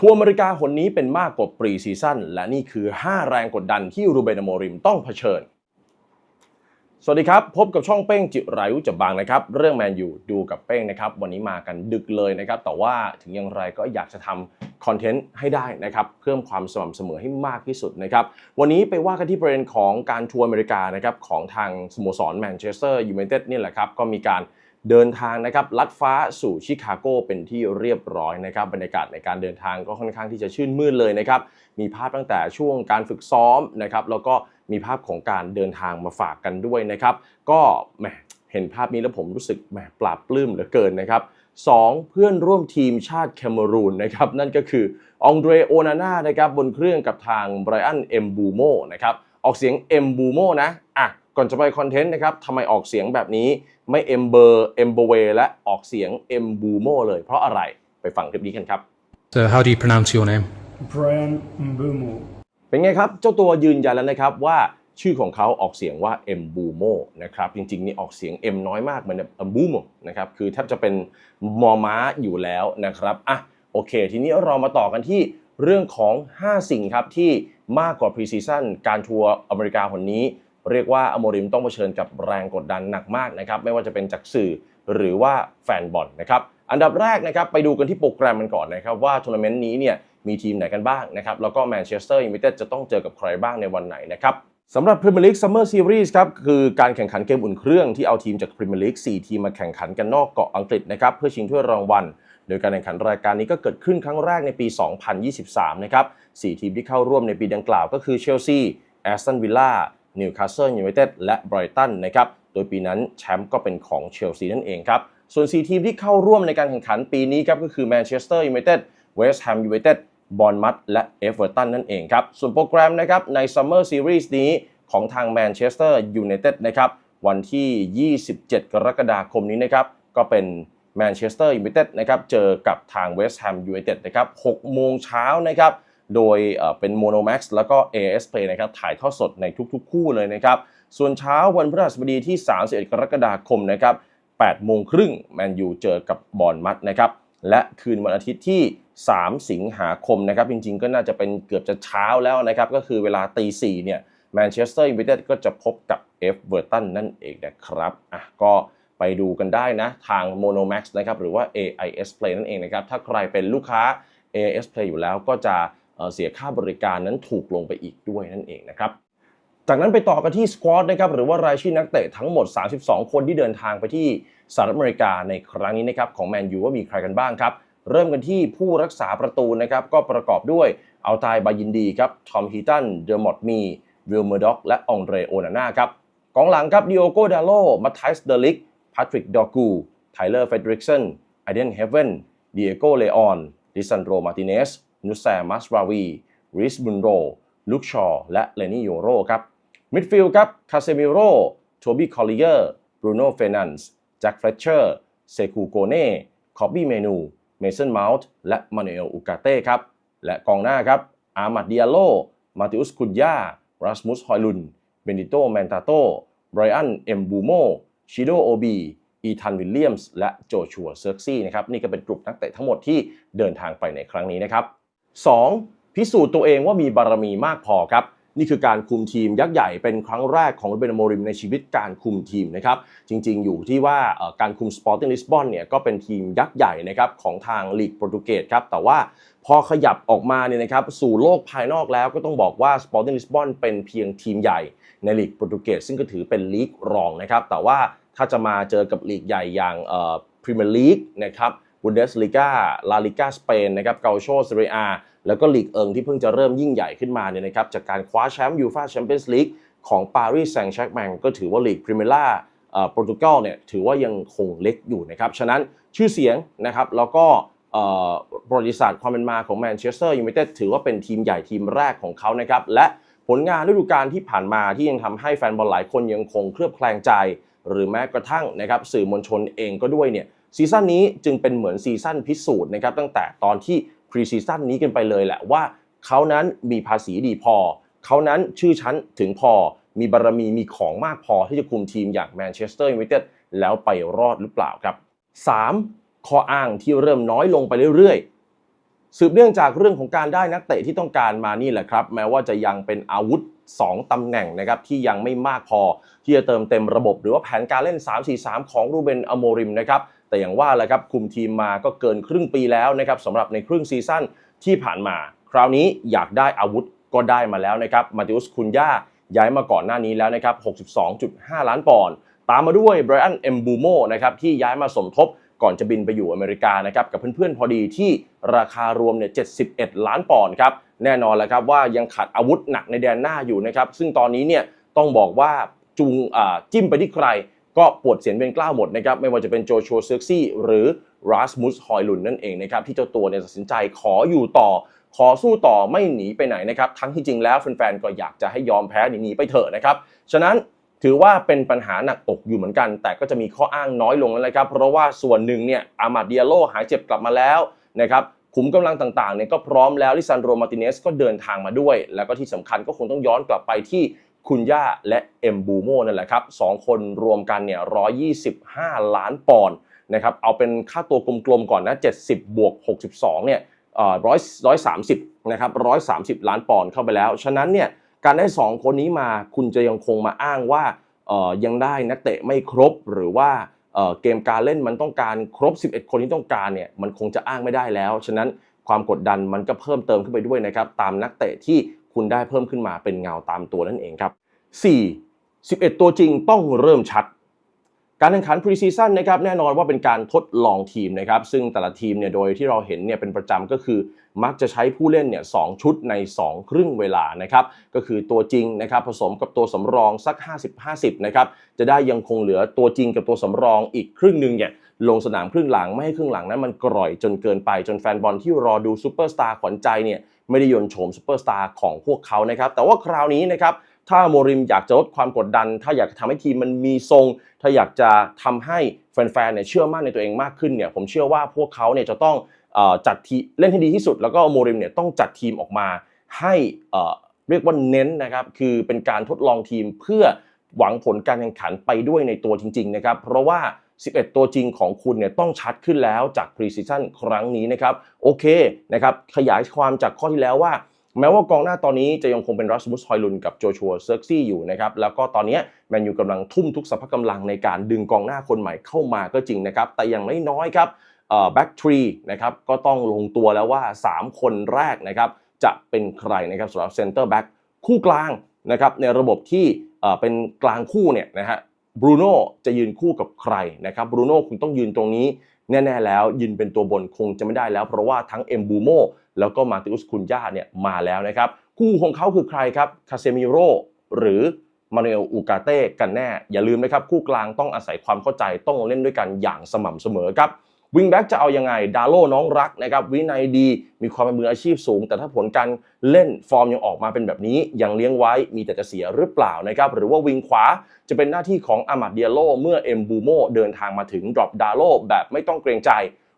ทัวร์อเมริกาคนนี้เป็นมากกว่าปรีซีซั่นและนี่คือ 5 แรงกดดันที่รูเบนโมริมต้องเผชิญ สวัสดีครับ พบกับช่องเป้งจิรายุจับบางนะครับ เรื่องแมนยูดูกับเป้งนะครับ วันนี้มากันดึกเลยนะครับ แต่ว่าถึงอย่างไรก็อยากจะทำคอนเทนต์ให้ได้นะครับ เพิ่มความสม่ำเสมอให้มากที่สุดนะครับ วันนี้ไปว่ากันที่ประเด็นของการทัวร์อเมริกานะครับของทางสโมสรแมนเชสเตอร์ยูไนเต็ดนี่แหละครับก็มีการ เดินทางนะครับลัดฟ้าสู่ชิคาโกเป็นที่เรียบร้อยนะครับบรรยากาศในการเดินทางก็ค่อนข้างที่จะชื่นมื่นเลยนะครับมีภาพตั้งแต่ช่วงการฝึกซ้อมนะครับแล้วก็มีภาพของการเดินทางมาฝากกันด้วยนะครับ ก็แหมเห็นภาพนี้แล้วผมรู้สึกแหมปราบปลื้มเหลือเกินนะครับสองเพื่อนร่วมทีมชาติแคเมรูนนะครับนั่นก็คือองเดรโอนาน่านะครับบนเครื่องกับทางไบรอันเอมบูโมนะครับออกเสียงเอมบูโมนะอะ ก่อนจะไปคอนเทนต์นะครับทำไมออกเสียงแบบนี้ไม่เอมเบอร์เอมเบเวและออกเสียงเอมบูโมเลยเพราะอะไรไปฟังคลิปนี้กันครับ So, how do you pronounce your name? Brian Mbumo. เป็นไงครับเจ้าตัวยืนยันแล้วนะครับว่าชื่อของเขาออกเสียงว่า M b u m o นะครับจริงๆนี่ออกเสียง M น้อยมากเหมือน M b u m o นะครับคือแทบจะเป็นมอม้าอยู่แล้วนะครับอะโอเค ทีนี้เรามาต่อกันที่เรื่องของ 5 สิ่งครับที่มากกว่าพรีซีซั่นการทัวร์อเมริกาคนนี้ เรียกว่าอโมริมต้องเผชิญกับแรงกดดันหนักมากนะครับไม่ว่าจะเป็นจากสื่อหรือว่าแฟนบอลนะครับอันดับแรกนะครับไปดูกันที่โปรแกรมมันก่อนนะครับว่าทัวร์นาเมนต์นี้เนี่ยมีทีมไหนกันบ้างนะครับแล้วก็แมนเชสเตอร์ยูไนเต็ดจะต้องเจอกับใครบ้างในวันไหนนะครับสำหรับ Premier League Summer Series ครับคือการแข่งขันเกมอุ่นเครื่องที่เอาทีมจาก Premier League 4ทีมมาแข่งขันกันนอกเกาะอังกฤษนะครับเพื่อชิงถ้วยรางวัลโดยการแข่งขันรายการนี้ก็เกิดขึ้นครั้งแรกในปี 2023 นะครับ4ทีมที่เข้าร่วมในปีดังกล่าวก็คือเชลซีแอสตันวิลล่า นิวคาสเซิลยูไนเต็ดและไบรตันนะครับโดยปีนั้นแชมป์ก็เป็นของเชลซีนั่นเองครับส่วน 4 ทีมที่เข้าร่วมในการแข่งขันปีนี้ครับก็คือแมนเชสเตอร์ยูไนเต็ดเวสต์แฮมยูไนเต็ดบอลมัดและเอเวอร์ตันนั่นเองครับ ส่วนโปรแกรมนะครับในซัมเมอร์ซีรีส์นี้ของทางแมนเชสเตอร์ยูไนเต็ดนะครับวันที่ 27 กรกฎาคมนี้นะครับก็เป็นแมนเชสเตอร์ยูไนเต็ดนะครับเจอกับทางเวสต์แฮมยูไนเต็ดนะครับ6โมงเช้านะครับ โดยเป็นโมโนแม็กซ์แล้วก็ AS Play นะครับถ่ายทอดสดในทุกๆ คู่เลยนะครับ ส่วนเช้าวันพฤหัสบดีที่ 31 กรกฎาคมนะครับ8โมงครึ่งแมนยูเจอกับบอลมัดนะครับและคืนวันอาทิตย์ที่ 3 สิงหาคมนะครับจริงๆ ก็น่าจะเป็นเกือบจะเช้าแล้วนะครับก็คือเวลาตี4เนี่ยแมนเชสเตอร์ยูไนเต็ดก็จะพบกับเอฟเวอร์ตันนั่นเองนะครับอะก็ไปดูกันได้นะทาง Monomax นะครับหรือว่า AIS Play นั่นเองนะครับถ้าใครเป็นลูกค้า AIS Play อยู่แล้วก็จะ เสียค่าบริการนั้นถูกลงไปอีกด้วยนั่นเองนะครับจากนั้นไปต่อกันที่สควอตนะครับหรือว่ารายชื่อนักเตะทั้งหมด 32 คนที่เดินทางไปที่สหรัฐอเมริกาในครั้งนี้นะครับของแมนยูว่ามีใครกันบ้างครับ เริ่มกันที่ผู้รักษาประตูนะครับก็ประกอบด้วยอัลตายบายินดีครับทอมฮีตันเดอร์มอดมีวิลเมอร์ด็อกและองเดรโอนาน่าครับกองหลังครับดิโอโกดาโลมาไทส์เดลิกพาทริกดอกูไทเลอร์เฟดริกสันไอเดนเฮเวนเดียโกเลออนดิซันโดรมาติเนส นุสแซมัสราวีริสบุนโรลุคชอร์และเลนี่โยโรครับมิดฟิลด์ครับคาเซมิโรโทบี้คอลลิเออร์บรูโน่เฟนันส์แจ็คเฟรเชอร์เซคูโกเน่คอบบี้เมนูเมสันเมาท์และมานูเอลอูกาเต้ครับและกองหน้าครับอามัดดิอาโลมาติอุสคุนยารัสมุสฮอยลุนเบนิโตแมนตาโตไบรอันเอมบูโมชิโดโอบีอีธานวิลเลียมส์และโจชัวเซิร์กซี่นะครับนี่ก็เป็นกลุ่มนักเตะทั้งหมดที่เดินทางไปในครั้งนี้นะครับ 2. พิสูจน์ตัวเองว่ามีบารมีมากพอครับ นี่คือการคุมทีมยักษ์ใหญ่เป็นครั้งแรกของเบนโมริมในชีวิตการคุมทีมนะครับ จริงๆ อยู่ที่ว่าการคุมสปอร์ติ้งลิสบอนเนี่ยก็เป็นทีมยักษ์ใหญ่นะครับของทางลีกโปรตุเกสครับ แต่ว่าพอขยับออกมาเนี่ยนะครับสู่โลกภายนอกแล้วก็ต้องบอกว่าสปอร์ติ้งลิสบอนเป็นเพียงทีมใหญ่ในลีกโปรตุเกสซึ่งก็ถือเป็นลีกรองนะครับ แต่ว่าถ้าจะมาเจอกับลีกใหญ่อย่างพรีเมียร์ลีกนะครับ บุนเดสลีกาลาลิกาสเปนนะครับเกาโชเซเรียแล้วก็ลีกเอิงที่เพิ่งจะเริ่มยิ่งใหญ่ขึ้นมาเนี่ยนะครับจากการคว้าแชมป์ยูฟาแชมเปี้ยนส์ลีกของปารีสแซงต์แชร์กแมงก็ถือว่าลีกพรีเมียร์ล่าโปรตุเกสเนี่ยถือว่ายังคงเล็กอยู่นะครับฉะนั้นชื่อเสียงนะครับแล้วก็ประวัติศาสตร์ความเป็นมาของแมนเชสเตอร์ยูไนเต็ดถือว่าเป็นทีมใหญ่ทีมแรกของเขานะครับและผลงานฤดูกาลที่ผ่านมาที่ยังทำให้แฟนบอลหลายคนยังคงเคลือบแคลงใจ หรือแม้กระทั่งนะครับสื่อมวลชนเองก็ด้วยเนี่ย ซีซั่นนี้จึงเป็นเหมือนซีซั่นพิสูจน์นะครับตั้งแต่ตอนที่พรีซีซั่นนี้กันไปเลยแหละว่าเขานั้นมีภาษีดีพอ เขานั้นชื่อชั้นถึงพอ มีบารมีมีของมากพอที่จะคุมทีมอย่างแมนเชสเตอร์ยูไนเต็ดแล้วไปรอดหรือเปล่าครับ 3. ข้ออ้างที่เริ่มน้อยลงไปเรื่อยๆ สืบเนื่องจากเรื่องของการได้นักเตะที่ต้องการมานี่แหละครับ แม้ว่าจะยังเป็นอาวุธ 2ตำแหน่งนะครับที่ยังไม่มากพอ ที่จะเติมเต็มระบบหรือว่าแผนการเล่น 3-4-3 ของรูเบนอโมริมนะครับ แต่อย่างว่าแหละครับคุมทีมมาก็เกินครึ่งปีแล้วนะครับสำหรับในครึ่งซีซั่นที่ผ่านมา คราวนี้อยากได้อาวุธก็ได้มาแล้วนะครับมาติอุสคุนย่าย้ายมาก่อนหน้านี้แล้วนะครับ 62.5 ล้านปอนด์ตามมาด้วยไบรอันเอมบูโมนะครับที่ย้ายมาสมทบก่อนจะบินไปอยู่อเมริกานะครับกับเพื่อนๆพอดีที่ราคารวมเนี่ย 71 ล้านปอนด์ครับแน่นอนแล้วครับว่ายังขาดอาวุธหนักในแดนหน้าอยู่นะครับซึ่งตอนนี้เนี่ยต้องบอกว่าจุงอ่าจิ้มไปที่ใคร ก็ปวดเสียงเป็นกล้าวหมดนะครับไม่ว่าจะเป็นโจชัวเซอร์ซี่หรือรัสมุสฮอยลุนนั่นเองนะครับที่เจ้าตัวเนี่ยตัดสินใจขออยู่ต่อ ขอสู้ต่อไม่หนีไปไหนนะครับทั้งที่จริงแล้วแฟนๆก็อยากจะให้ยอมแพ้หนีไปเถอะนะครับฉะนั้นถือว่าเป็นปัญหาหนักอกอยู่เหมือนกัน แต่ก็จะมีข้ออ้างน้อยลงแล้วนะครับ เพราะว่าส่วนหนึ่งเนี่ยอามาดเดียโลหายเจ็บกลับมาแล้วนะครับขุมกำลังต่างๆเนี่ยก็พร้อมแล้วลิซันโรมาติเนสก็เดินทางมาด้วย แล้วก็ที่สำคัญก็คงต้องย้อนกลับไปที่ คุณย่าและเอ็มบูโมนั่นแหละครับสองคนรวมกันเนี่ย125 ล้านปอนด์นะครับเอาเป็นค่าตัวกลมๆก่อนนะ 70 บวก 62 เนี่ยร้อยร้อยสามสิบนะครับร้อยสามสิบล้านปอนด์เข้าไปแล้ว ฉะนั้นเนี่ยการได้ 2 คนนี้มาคุณจะยังคงมาอ้างว่ายังได้นักเตะไม่ครบหรือว่าเอ่อเกมการเล่นมันต้องการครบ 11 คนที่ต้องการเนี่ยมันคงจะอ้างไม่ได้แล้ว ฉะนั้นความกดดันมันก็เพิ่มเติมขึ้นไปด้วยนะครับตามนักเตะที่ คุณได้เพิ่มขึ้นมาเป็นเงาตามตัวนั่นเองครับ 4. 11 ตัวจริงต้องเริ่มชัด การแข่งขันพรีซีซั่นนะครับแน่นอนว่าเป็นการทดลองทีมนะครับซึ่งแต่ละทีมเนี่ยโดยที่เราเห็นเนี่ยเป็นประจำก็คือ มักจะใช้ผู้เล่นเนี่ยสองชุดใน 2 ครึ่งเวลานะครับก็คือตัวจริงนะครับผสมกับตัวสำรองสัก 50-50นะครับจะได้ยังคงเหลือตัวจริงกับตัวสำรองอีกครึ่งหนึ่งเนี่ย ลงสนามครึ่งหลังไม่ให้ครึ่งหลังนั้นมันกร่อยจนเกินไปจนแฟนบอลที่รอดูซูเปอร์สตาร์ขวัญใจเนี่ยไม่ได้ยนโฉมซูเปอร์สตาร์ของพวกเขานะครับแต่ว่าคราวนี้นะครับถ้าโมริมอยากจะลดความกดดัน ถ้าอยากจะทำให้ทีมมันมีทรง ถ้าอยากจะทำให้แฟนๆเนี่ยเชื่อมั่นในตัวเองมากขึ้นเนี่ยผมเชื่อว่าพวกเขาเนี่ยจะต้องอจัดทีเล่นให้ดีที่สุด แล้วก็โมริมเนี่ยต้องจัดทีมออกมาให้เรียกว่าเน้นนะครับคือเป็นการทดลองทีมเพื่อหวังผลการแข่งขันไปด้วยในตัวจริงๆนะครับเพราะว่า 11 ตัวจริงของคุณเนี่ยต้องชัดขึ้นแล้วจากพรีซีซั่นครั้งนี้นะครับ โอเคนะครับขยายความจากข้อที่แล้วว่า แม้ว่ากองหน้าตอนนี้จะยังคงเป็นรัสมุสฮอยลุนกับโจชัวเซิร์กซี่อยู่นะครับ แล้วก็ตอนนี้แมนยูกำลังทุ่มทุกสรรพกำลังในการดึงกองหน้าคนใหม่เข้ามาก็จริงนะครับ แต่อย่างน้อยๆครับแบ็กทรีนะครับก็ต้องลงตัวแล้วว่า 3 คนแรกนะครับจะเป็นใครนะครับสำหรับเซนเตอร์แบ็กคู่กลางนะครับในระบบที่เอ่อเป็นกลางคู่เนี่ยนะฮะ บรูโน่จะยืนคู่กับใครนะครับบรูโน่คุณต้องยืนตรงนี้แน่ ๆ แล้วยืนเป็นตัวบนคงจะไม่ได้แล้ว เพราะว่าทั้งเอ็มบูโมแล้วก็มาติอุสคุนยาเนี่ยมาแล้วนะครับ คู่ของเขาคือใครครับคาเซมิโรหรือมาเนลอูกาเต้กันแน่ อย่าลืมนะครับ คู่กลางต้องอาศัยความเข้าใจต้องเล่นด้วยกันอย่างสม่ำเสมอครับ วิงแบ็กจะเอายังไง ดาโลน้องรักนะครับวินัยดี มีความเป็นมืออาชีพสูง แต่ถ้าผลการเล่นฟอร์มยังออกมาเป็นแบบนี้ ยังเลี้ยงไว้มีแต่จะเสียหรือเปล่านะครับหรือว่าวิงขวาจะเป็นหน้าที่ของอามัดเดียโลเมื่อเอ็มบูโมเดินทางมาถึงดรอปดาโลแบบไม่ต้องเกรงใจ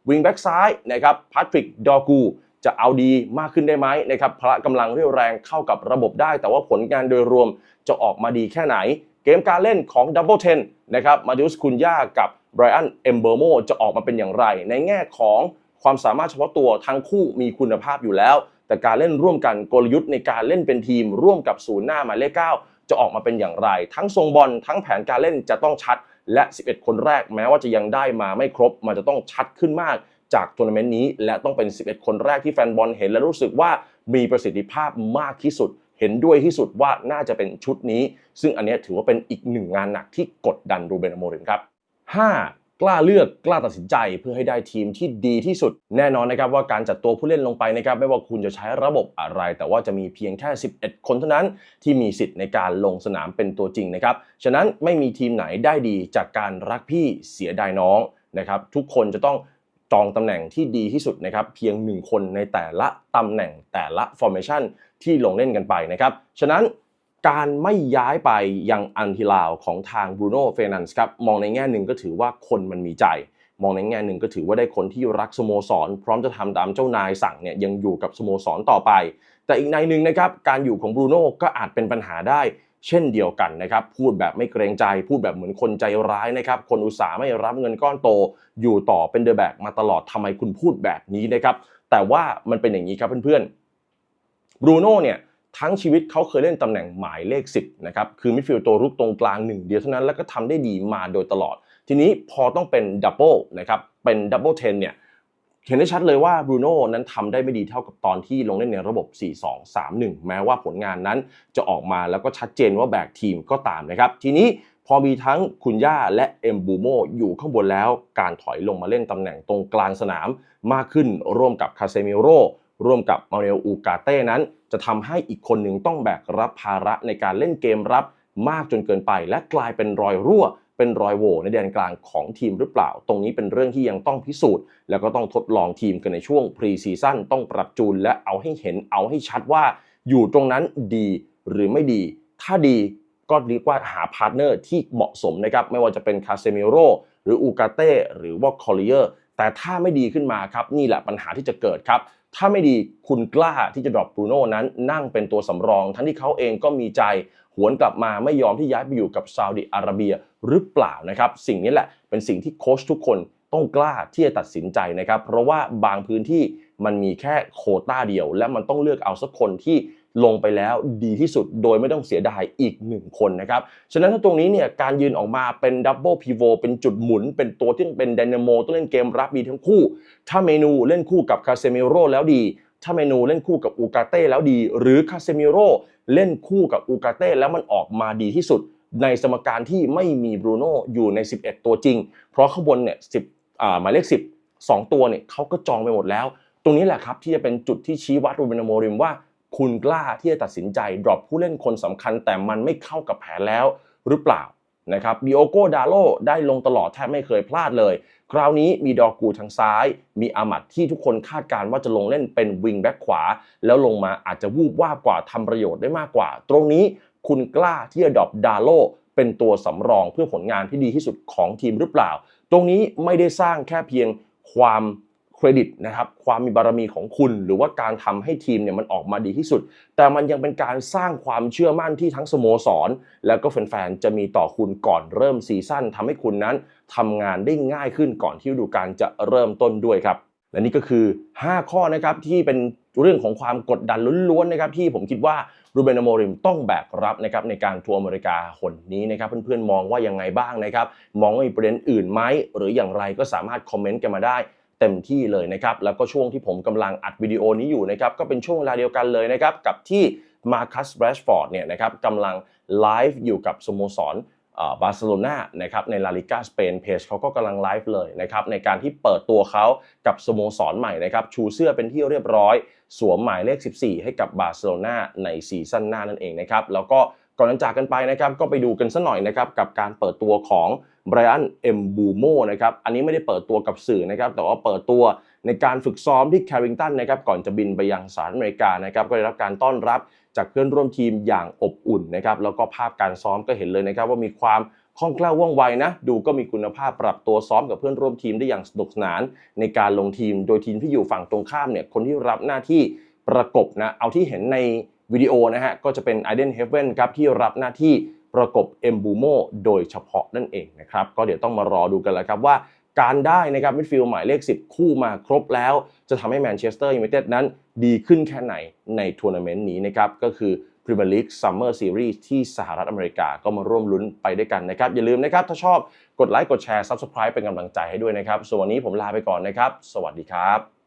วิงแบ็กซ้ายนะครับพาทริกดอกูจะเอาดีมากขึ้นได้ไหมนะครับพละกำลังเรี่ยวแรงเข้ากับระบบได้ แต่ว่าผลงานโดยรวมจะออกมาดีแค่ไหน เกมการเล่นของดับเบิลเทนนะครับมาดิอุสคุนยากับไบรอันเอมเบอร์โมจะออกมาเป็นอย่างไร ในแง่ของความสามารถเฉพาะตัวทั้งคู่มีคุณภาพอยู่แล้ว แต่การเล่นร่วมกันกลยุทธ์ในการเล่นเป็นทีม ร่วมกับศูนย์หน้าหมายเลขเก้าจะออกมาเป็นอย่างไร ทั้งทรงบอลทั้งแผนการเล่นจะต้องชัด และ 11 คนแรกแม้ว่าจะยังได้มาไม่ครบ มันจะต้องชัดขึ้นมากจากทัวร์นาเมนต์นี้ และต้องเป็น 11 คนแรกที่แฟนบอลเห็นและรู้สึกว่ามีประสิทธิภาพมากที่สุด เห็นด้วยที่สุดว่าน่าจะเป็นชุดนี้ ซึ่งอันนี้ถือว่าเป็นอีกหนึ่งงานหนักที่กดดันรูเบนอโมริมครับ 5. กล้าเลือกกล้าตัดสินใจเพื่อให้ได้ทีมที่ดีที่สุด แน่นอนนะครับว่าการจัดตัวผู้เล่นลงไปนะครับไม่ว่าคุณจะใช้ระบบอะไร แต่ว่าจะมีเพียงแค่ 11 คนเท่านั้น ที่มีสิทธิ์ในการลงสนามเป็นตัวจริงนะครับฉะนั้นไม่มีทีมไหนได้ดีจากการรักพี่เสียดายน้องนะครับทุกคนจะต้องจองตำแหน่งที่ดีที่สุดนะครับเพียง 1 คนในแต่ละตำแหน่งแต่ละ formation ที่ลงเล่นกันไปนะครับฉะนั้นการไม่ย้ายไปยังอันทิลาวของทางบรูโน่เฟนันส์ครับมองในแง่หนึ่งก็ถือว่าคนมันมีใจ มองในแง่หนึ่งก็ถือว่าได้คนที่รักสโมสร พร้อมจะทำตามเจ้านายสั่งเนี่ยยังอยู่กับสโมสรต่อไป แต่อีกในหนึ่งนะครับการอยู่ของบรูโน่ก็อาจเป็นปัญหาได้เช่นเดียวกันนะครับ พูดแบบไม่เกรงใจ พูดแบบเหมือนคนใจร้ายนะครับ คนอุตส่าห์ไม่รับเงินก้อนโต อยู่ต่อเป็นเดอะแบกมาตลอดทำไมคุณพูดแบบนี้นะครับ แต่ว่ามันเป็นอย่างนี้ครับเพื่อนๆ บรูโน่เนี่ยทั้งชีวิตเขาเคยเล่นตำแหน่งหมายเลข 10นะครับคือมิดฟิลด์ตัวรุกตรงกลางหนึ่งเดียวเท่านั้นแล้วก็ทำได้ดีมาโดยตลอด ทีนี้พอต้องเป็นดับเบิลนะครับเป็นดับเบิลเทนเนี่ยเห็นได้ชัดเลยว่าบรูโน่นั้นทำได้ไม่ดีเท่ากับตอนที่ลงเล่นในระบบ 4-2-3-1 แม้ว่าผลงานนั้นจะออกมาแล้วก็ชัดเจนว่าแบกทีมก็ตามนะครับ ทีนี้พอมีทั้งคุณย่าและเอ็มบูโมอยู่ข้างบนแล้ว การถอยลงมาเล่นตำแหน่งตรงกลางสนามมากขึ้นร่วมกับคาเซมิโร่ ร่วมกับมาเนลอูกาเต้นั้น จะทำให้อีกคนหนึ่งต้องแบกรับภาระในการเล่นเกมรับมากจนเกินไป และกลายเป็นรอยรั่ว เป็นรอยโหว่ในแดนกลางของทีมหรือเปล่า ตรงนี้เป็นเรื่องที่ยังต้องพิสูจน์ แล้วก็ต้องทดลองทีมกันในช่วงพรีซีซั่นต้องปรับจูนและเอาให้เห็นเอาให้ชัดว่า อยู่ตรงนั้นดีหรือไม่ดี ถ้าดีก็เรียกว่าหาพาร์ทเนอร์ที่เหมาะสมนะครับไม่ว่าจะเป็นคาเซมิโรหรืออูกาเต้หรือว่าคอลเยร์แต่ถ้าไม่ดีขึ้นมาครับนี่แหละปัญหาที่จะเกิดครับ ถ้าไม่ดีคุณกล้าที่จะดรอปบรูโน่นั้นนั่งเป็นตัวสำรอง ทั้งที่เขาเองก็มีใจหวนกลับมาไม่ยอมที่ย้ายไปอยู่กับซาอุดิอาระเบียหรือเปล่านะครับ สิ่งนี้แหละเป็นสิ่งที่โค้ชทุกคนต้องกล้าที่จะตัดสินใจนะครับ เพราะว่าบางพื้นที่มันมีแค่โคต้าเดียว และมันต้องเลือกเอาสักคนที่ ลงไปแล้วดีที่สุดโดยไม่ต้องเสียดายอีกหนึ่งคนนะครับ ฉะนั้นถ้าตรงนี้เนี่ยการยืนออกมาเป็นดับเบิลพีโวเป็นจุดหมุน เป็นตัวที่เป็นไดนาโมต้องเล่นเกมรับดีทั้งคู่ ถ้าเมนูเล่นคู่กับคาเซมิโร่แล้วดี ถ้าเมนูเล่นคู่กับอูกาเต้แล้วดี หรือคาเซมิโร่เล่นคู่กับอูกาเต้แล้วมันออกมาดีที่สุด ในสมการที่ไม่มีบรูโน่อยู่ใน 11 ตัวจริง เพราะข้างบนเนี่ย10อ่าหมายเลข 10 2 ตัวเนี่ยเขาก็จองไปหมดแล้ว ตรงนี้แหละครับที่จะเป็นจุดที่ชี้วัดรูเบนโมริมว่า คุณกล้าที่จะตัดสินใจ ดรอปผู้เล่นคนสำคัญ แต่มันไม่เข้ากับแผนแล้วหรือเปล่านะครับดิโอโกดาโลได้ลงตลอดแทบไม่เคยพลาดเลย คราวนี้มีดอกูทางซ้าย มีอามัดที่ทุกคนคาดการณ์ว่าจะลงเล่นเป็นวิงแบ็กขวา แล้วลงมาอาจจะวูบวาบกว่าทำประโยชน์ได้มากกว่า ตรงนี้คุณกล้าที่จะดรอปดาโลเป็นตัวสำรองเพื่อผลงานที่ดีที่สุดของทีมหรือเปล่า ตรงนี้ไม่ได้สร้างแค่เพียงความ เครดิตนะครับความมีบารมีของคุณ หรือว่าการทำให้ทีมเนี่ยมันออกมาดีที่สุด แต่มันยังเป็นการสร้างความเชื่อมั่นที่ทั้งสโมสร แล้วก็แฟนๆจะมีต่อคุณก่อนเริ่มซีซั่นทำให้คุณนั้นทำงานได้ง่ายขึ้นก่อนที่ฤดูกาลจะเริ่มต้นด้วยครับและนี่ก็คือ 5 ข้อนะครับที่เป็นเรื่องของความกดดันล้วนๆนะครับที่ผมคิดว่ารูเบนอโมริมต้องแบกรับนะครับในการทัวร์อเมริกาหนนี้นะครับเพื่อนๆมองว่ายังไงบ้างนะครับ มองว่ามีประเด็นอื่นไหมหรืออย่างไรก็สามารถคอมเมนต์กันมาได้ เต็มที่เลยนะครับแล้วก็ช่วงที่ผมกำลังอัดวิดีโอนี้อยู่นะครับก็เป็นช่วงเวลาเดียวกันเลยนะครับกับที่มาคัสแรชฟอร์ดเนี่ยนะครับกำลังไลฟ์อยู่กับสโมสรบาร์เซโลนานะครับในลาลิกาสเปนเพจเขาก็กำลังไลฟ์เลยนะครับในการที่เปิดตัวเขากับสโมสรใหม่นะครับชูเสื้อเป็นที่เรียบร้อย สวมหมายเลข 14 ให้กับบาร์เซโลนาในซีซั่นหน้านั่นเองนะครับแล้วก็ ก่อนจะจากกันไปนะครับก็ไปดูกันสัหน่อยนะครับกับการเปิดตัวของไบรอันเอ็มบูโมนะครับอันนี้ไม่ได้เปิดตัวกับสื่อนะครับแต่ว่าเปิดตัวในการฝึกซ้อมที่แคริงตันนะครับก่อนจะบินไปยังสหรัฐอเมริกานะครับก็ได้รับการต้อนรับจากเพื่อนร่วมทีมอย่างอบอุ่นนะครับแล้วก็ภาพการซ้อมก็เห็นเลยนะครับว่ามีความคล่องแคล่วว่องไวนะดูก็มีคุณภาพปรับตัวซ้อมกับเพื่อนร่วมทีมได้อย่างสนุกสนาน ในการลงทีมโดยทีมที่อยู่ฝั่งตรงข้ามเนี่ยคนที่รับหน้าที่ประกบนะเอาที่เห็นใน วิดีโอนะฮะ ก็จะเป็น i d e n Heaven ครับที่รับหน้าที่ประกบเอ็มบูโมโดยเฉพาะนั่นเองนะครับ ก็เดี๋ยวต้องมารอดูกันแล้วครับว่าการได้นะครับมิดฟิลด์หมายเลข 10 คู่มาครบแล้ว จะทำให้แมนเชสเตอร์ยูไนเต็ดนั้นดีขึ้นแค่ไหนในทัวร์นาเมนต์นี้นะครับ ก็คือ Premier League Summer Series ที่สหรัฐอเมริกาก็มาร่วมลุ้นไปด้วยกันนะครับ อย่าลืมนะครับ ถ้าชอบกดไลค์กดแชร์ Subscribe เป็นกำลังใจให้ด้วยนะครับส่วนวันนี้ผมลาไปก่อนนะครับ สวัสดีครับ